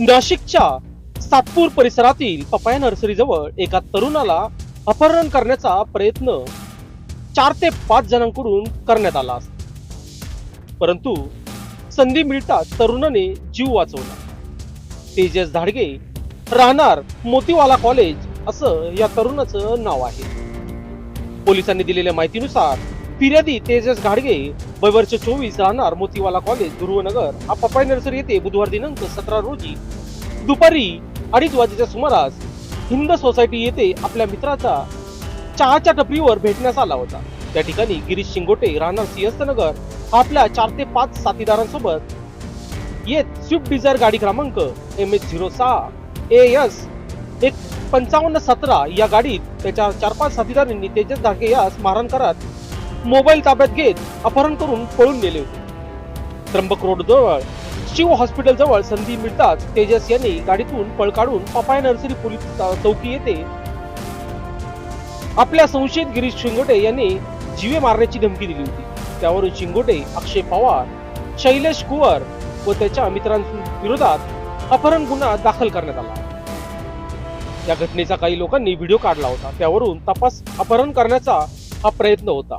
नाशिकच्या सातपूर परिसरातील पपाया नर्सरीजवळ एका तरुणाला अपहरण करण्याचा प्रयत्न चार ते पाच जणांकडून करण्यात आला असता. परंतु संधी मिळताच तरुणाने जीव वाचवला. तेजस धाडगे राहणार मोतीवाला कॉलेज असं या तरुणाचं नाव आहे. पोलिसांनी दिलेल्या माहितीनुसार फिर्यादी तेजस घाडगे वय वर्ष चोवीस राहणार मोतीवाला कॉलेज ध्रुवनगर. हा पपाय नर्सरी येथे बुधवार दिनांक सतरा रोजी. दुपारी अडीच वाजेच्या सुमारास हिंद सोसायटी येथे आपल्या मित्राचा चहाच्या टपरीवर भेटण्यास आला होता. त्या ठिकाणी गिरीश शिंगोटे राहणार सिंहस्थनगर आपल्या चार ते पाच साथीदारांसोबत येत स्विफ्ट डिझायर गाडी क्रमांक एम एच झिरो सहा ए एस एक पंचावन्न सतरा या गाडीत त्याच्या चार पाच साथीदारांनी तेजस धाके यास मारहाण करत मोबाईल ताब्यात घेत अपहरण करून पळून गेले होते. त्र्यंबक रोड जवळ शिव हॉस्पिटल जवळ संधी मिळताच तेजस यांनी गाडीतून पळ काढून पपाय नर्सरी पोलीस चौकी येथे आपल्या संशयित गिरीश शिंगोटे यांनी जीवे मारण्याची धमकी दिली होती. त्यावरून शिंगोटे अक्षय पवार शैलेश कुवर व त्याच्या मित्रांविरोधात अपहरण गुन्हा दाखल करण्यात आला. या घटनेचा काही लोकांनी व्हिडिओ काढला होता. त्यावरून तपास अपहरण करण्याचा हा प्रयत्न होता.